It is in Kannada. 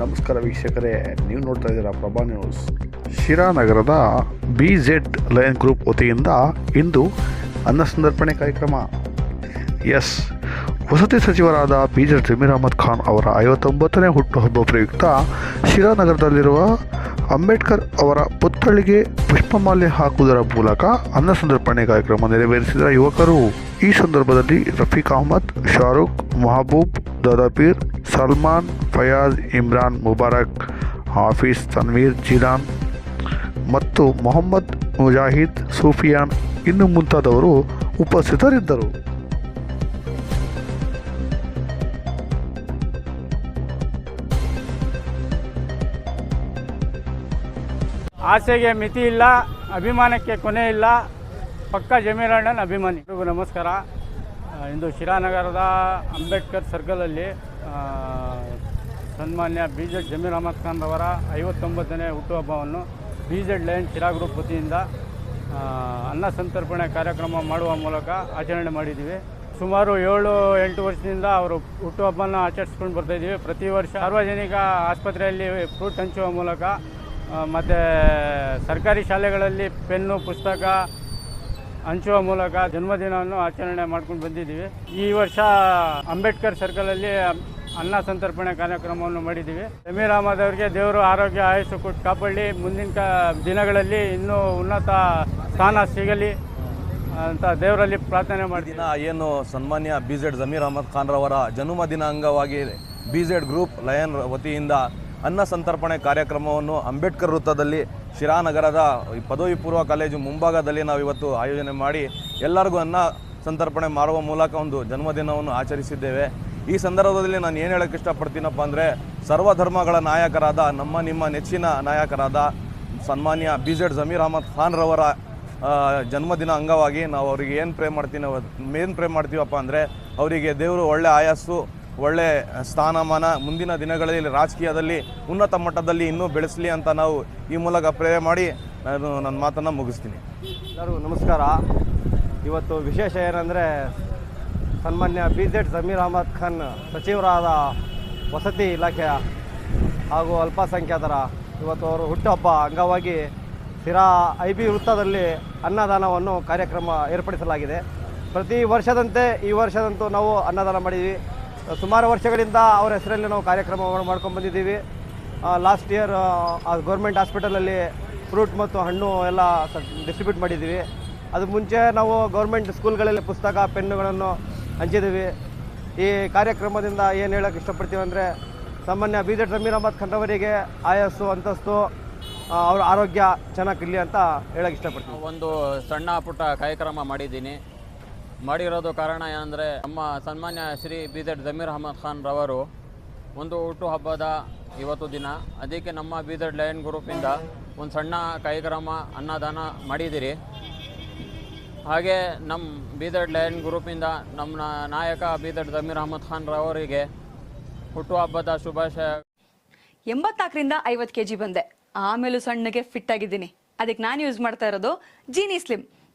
ನಮಸ್ಕಾರ ವೀಕ್ಷಕರೇ, ನೀವು ನೋಡ್ತಾ ಇದ್ದೀರಾ ಪ್ರಭಾ ನ್ಯೂಸ್ ಶಿರಾ ನಗರದ ಬಿ ಜೆಡ್ ಲಯನ್ ಗ್ರೂಪ್ ವತಿಯಿಂದ ಇಂದು ಅನ್ನ ಸಂದರ್ಪಣೆ ಕಾರ್ಯಕ್ರಮ. ಎಸ್ ವಸತಿ ಸಚಿವರಾದ ಬಿ ಜೆಡ್ ಜಮೀರ್ ಅಹಮದ್ ಖಾನ್ ಅವರ ಐವತ್ತೊಂಬತ್ತನೇ ಹುಟ್ಟುಹಬ್ಬ ಪ್ರಯುಕ್ತ ಶಿರಾ ನಗರದಲ್ಲಿರುವ ಅಂಬೇಡ್ಕರ್ ಅವರ ಪುತ್ಥಳಿಗೆ ಪುಷ್ಪಮಾಲೆ ಹಾಕುವುದರ ಮೂಲಕ ಅನ್ನ ಸಂದರ್ಪಣೆ ಕಾರ್ಯಕ್ರಮ ನೆರವೇರಿಸಿದ ಯುವಕರು. ಈ ಸಂದರ್ಭದಲ್ಲಿ ರಫೀಕ್ ಅಹಮದ್, ಶಾರುಖ್, ಮಹಬೂಬ್ ದಾದಾಪೀರ್ ಸಲ್ಮಾನ್ ಫಯಾಜ್ ಇಮ್ರಾನ್ ಮುಬಾರಕ್ ಹಾಫೀಸ್ ತನ್ವೀರ್ ಜಿಲಾನ್ ಮತ್ತು ಮೊಹಮ್ಮದ್ ಮುಜಾಹಿದ್ ಸೂಫಿಯಾನ್ ಇನ್ನು ಮುಂತಾದವರು ಉಪಸ್ಥಿತರಿದ್ದರು ಆಸೆಗೆ ಮಿತಿ ಇಲ್ಲ, ಅಭಿಮಾನಕ್ಕೆ ಕೊನೆ ಇಲ್ಲ, ಪಕ್ಕ ಜಮೀರಣ್ಣನ ಅಭಿಮಾನಿ. ನಮಸ್ಕಾರ. ಇಂದು ಶಿರಾನಗರದ ಅಂಬೇಡ್ಕರ್ ಸರ್ಕಲಲ್ಲಿ ಸನ್ಮಾನ್ಯ ಬಿ ಜೆಡ್ ಜಮೀರ್ ಅಹಮದ್ ಖಾನ್ ರವರ ಐವತ್ತೊಂಬತ್ತನೇ ಹುಟ್ಟುಹಬ್ಬವನ್ನು B Z line Shira group ವತಿಯಿಂದ ಅನ್ನ ಸಂತರ್ಪಣೆ ಕಾರ್ಯಕ್ರಮ ಮಾಡುವ ಮೂಲಕ ಆಚರಣೆ ಮಾಡಿದ್ದೀವಿ. ಸುಮಾರು ಏಳು, ಎಂಟು ವರ್ಷದಿಂದ ಅವರು ಹುಟ್ಟುಹಬ್ಬನ ಆಚರಿಸ್ಕೊಂಡು ಬರ್ತಾಯಿದ್ದೀವಿ ಪ್ರತಿ ವರ್ಷ ಸಾರ್ವಜನಿಕ ಆಸ್ಪತ್ರೆಯಲ್ಲಿ ಫ್ರೂಟ್ ಹಂಚುವ ಮೂಲಕ ಮತ್ತು ಸರ್ಕಾರಿ ಶಾಲೆಗಳಲ್ಲಿ ಪೆನ್ನು, ಪುಸ್ತಕ ಹಂಚುವ ಮೂಲಕ ಜನ್ಮದಿನವನ್ನು ಆಚರಣೆ ಮಾಡ್ಕೊಂಡು ಬಂದಿದ್ದೀವಿ. ಈ ವರ್ಷ ಅಂಬೇಡ್ಕರ್ ಸರ್ಕಲಲ್ಲಿ ಅನ್ನ ಸಂತರ್ಪಣೆ ಕಾರ್ಯಕ್ರಮವನ್ನು ಮಾಡಿದ್ದೀವಿ. ಅವರಿಗೆ ದೇವರು ಆರೋಗ್ಯ ಆಯಸ್ಸು ಕೊಟ್ಟು ಕಾಪಾಡಿ ಮುಂದಿನ ಕ ದಿನಗಳಲ್ಲಿ ಇನ್ನೂ ಉನ್ನತ ಸ್ಥಾನ ಸಿಗಲಿ ಅಂತ ದೇವರಲ್ಲಿ ಪ್ರಾರ್ಥನೆ ಮಾಡ್ತೀನಿ ದಿನ ಏನು ಸನ್ಮಾನ್ಯ ಬಿ ಜೆಡ್ ಜಮೀರ್ ಅಹಮದ್ ಖಾನ್ ರವರ ಜನ್ಮದಿನ ಅಂಗವಾಗಿ ಬಿ ಜೆಡ್ ಗ್ರೂಪ್ ಲಯನ್ ವತಿಯಿಂದ ಅನ್ನ ಸಂತರ್ಪಣೆ ಕಾರ್ಯಕ್ರಮವನ್ನು ಅಂಬೇಡ್ಕರ್ ವೃತ್ತದಲ್ಲಿ ಶಿರಾನಗರದ ಪದವಿ ಪೂರ್ವ ಕಾಲೇಜು ಮುಂಭಾಗದಲ್ಲಿ ನಾವು ಇವತ್ತು ಆಯೋಜನೆ ಮಾಡಿ ಎಲ್ಲರಿಗೂ ಅನ್ನ ಸಂತರ್ಪಣೆ ಮಾಡುವ ಮೂಲಕ ಒಂದು ಜನ್ಮದಿನವನ್ನು ಆಚರಿಸಿದ್ದೇವೆ. ಈ ಸಂದರ್ಭದಲ್ಲಿ ನಾನು ಏನು ಹೇಳೋಕ್ಕೆ ಇಷ್ಟಪಡ್ತೀನಪ್ಪ ಅಂದರೆ ಸರ್ವಧರ್ಮಗಳ ನಾಯಕರಾದ, ನಮ್ಮ ನಿಮ್ಮ ನೆಚ್ಚಿನ ನಾಯಕರಾದ ಸನ್ಮಾನ್ಯ ಬಿ ಜೆಡ್ ಜಮೀರ್ ಅಹಮದ್ ಖಾನ್ ರವರ ಜನ್ಮದಿನ ಅಂಗವಾಗಿ ನಾವು ಅವರಿಗೆ ಏನು ಪ್ರೇ ಮಾಡ್ತೀನಿ ಏನು ಪ್ರೇ ಮಾಡ್ತೀವಪ್ಪ ಅಂದರೆ ಅವರಿಗೆ ದೇವರು ಒಳ್ಳೆ ಆಯಸ್ಸು ಒಳ್ಳೆ ಸ್ಥಾನಮಾನ ಮುಂದಿನ ದಿನಗಳಲ್ಲಿ ರಾಜಕೀಯದಲ್ಲಿ ಉನ್ನತ ಮಟ್ಟದಲ್ಲಿ ಇನ್ನೂ ಬೆಳೆಸಲಿ ಅಂತ ನಾವು ಈ ಮೂಲಕ ಪ್ರೇ ಮಾಡಿ ನಾನು ನನ್ನ ಮಾತನ್ನು ಮುಗಿಸ್ತೀನಿ. ಎಲ್ಲರೂ ನಮಸ್ಕಾರ. ಇವತ್ತು ವಿಶೇಷ ಏನಂದರೆ ಸನ್ಮಾನ್ಯ ಬಿ ಜೆಡ್ ಜಮೀರ್ ಅಹಮದ್ ಖಾನ್ ಸಚಿವರಾದ ವಸತಿ ಇಲಾಖೆಯ ಹಾಗೂ ಅಲ್ಪಸಂಖ್ಯಾತರ. ಇವತ್ತು ಅವರು ಹುಟ್ಟುಹಬ್ಬ ಅಂಗವಾಗಿ ಸಿರಾ ಐ ಬಿ ವೃತ್ತದಲ್ಲಿ ಅನ್ನದಾನವನ್ನು ಕಾರ್ಯಕ್ರಮ ಏರ್ಪಡಿಸಲಾಗಿದೆ. ಪ್ರತಿ ವರ್ಷದಂತೆ ಈ ವರ್ಷದಂತೂ ನಾವು ಅನ್ನದಾನ ಮಾಡಿದ್ವಿ. ಸುಮಾರು ವರ್ಷಗಳಿಂದ ಅವರ ಹೆಸರಲ್ಲಿ ನಾವು ಕಾರ್ಯಕ್ರಮವನ್ನು ಮಾಡ್ಕೊಂಡು ಬಂದಿದ್ದೀವಿ. ಲಾಸ್ಟ್ ಇಯರ್ ಗೌರ್ಮೆಂಟ್ ಹಾಸ್ಪಿಟಲಲ್ಲಿ ಫ್ರೂಟ್ ಮತ್ತು ಹಣ್ಣು ಎಲ್ಲ ಡಿಸ್ಟ್ರಿಬ್ಯೂಟ್ ಮಾಡಿದ್ದೀವಿ. ಅದು ಮುಂಚೆ ನಾವು ಗೌರ್ಮೆಂಟ್ ಸ್ಕೂಲ್ಗಳಲ್ಲಿ ಪುಸ್ತಕ, ಪೆನ್ನುಗಳನ್ನು ಹಂಚಿದ್ದೀವಿ. ಈ ಕಾರ್ಯಕ್ರಮದಿಂದ ಏನು ಹೇಳೋಕ್ಕೆ ಇಷ್ಟಪಡ್ತೀವಿ ಅಂದರೆ, ಸಾಮಾನ್ಯ ಬಿ ಜೆಡ್ ಜಮೀರ್ ಅಹಮದ್ ಖಾನ್ ಅವರಿಗೆ ಆಯಸ್ಸು, ಅಂತಸ್ತು ಅವರ ಆರೋಗ್ಯ ಚೆನ್ನಾಗಿರಲಿ ಅಂತ ಹೇಳೋಕ್ಕೆ ಇಷ್ಟಪಡ್ತೀವಿ. ಒಂದು ಸಣ್ಣ ಪುಟ್ಟ ಕಾರ್ಯಕ್ರಮ ಮಾಡಿದ್ದೀನಿ. ಮಾಡಿರೋದು ಕಾರಣ ಏನಂದರೆ ನಮ್ಮ ಸನ್ಮಾನ್ಯ ಶ್ರೀ ಬಿ ಜೆಡ್ ಜಮೀರ್ ಅಹಮದ್ ಖಾನ್ ರವರು ಒಂದು ಹುಟ್ಟುಹಬ್ಬದ ಇವತ್ತು ದಿನ. ಅದಕ್ಕೆ ನಮ್ಮ ಬಿ ಜೆಡ್ ಲಯನ್ ಗ್ರೂಪಿಂದ ಒಂದು ಸಣ್ಣ ಕಾರ್ಯಕ್ರಮ, ಅನ್ನದಾನ ಮಾಡಿದ್ದೀರಿ. ಹಾಗೆ ನಮ್ಮ ಬಿ ಜೆಡ್ ಲಯನ್ ಗ್ರೂಪಿಂದ ನಮ್ಮ ನಾಯಕ ಬಿ ಜೆಡ್ ಜಮೀರ್ ಅಹಮದ್ ಖಾನ್ ರವರಿಗೆ ಹುಟ್ಟುಹಬ್ಬದ ಶುಭಾಶಯ. ಎಂಬತ್ನಾಲ್ಕರಿಂದ ಐವತ್ತು ಕೆ ಜಿ ಬಂದೆ. ಆಮೇಲೂ ಸಣ್ಣಗೆ ಫಿಟ್ ಆಗಿದ್ದೀನಿ. ಅದಕ್ಕೆ ನಾನು ಯೂಸ್ ಮಾಡ್ತಾ ಇರೋದು ಜೀನಿ ಸ್ಲಿಮ್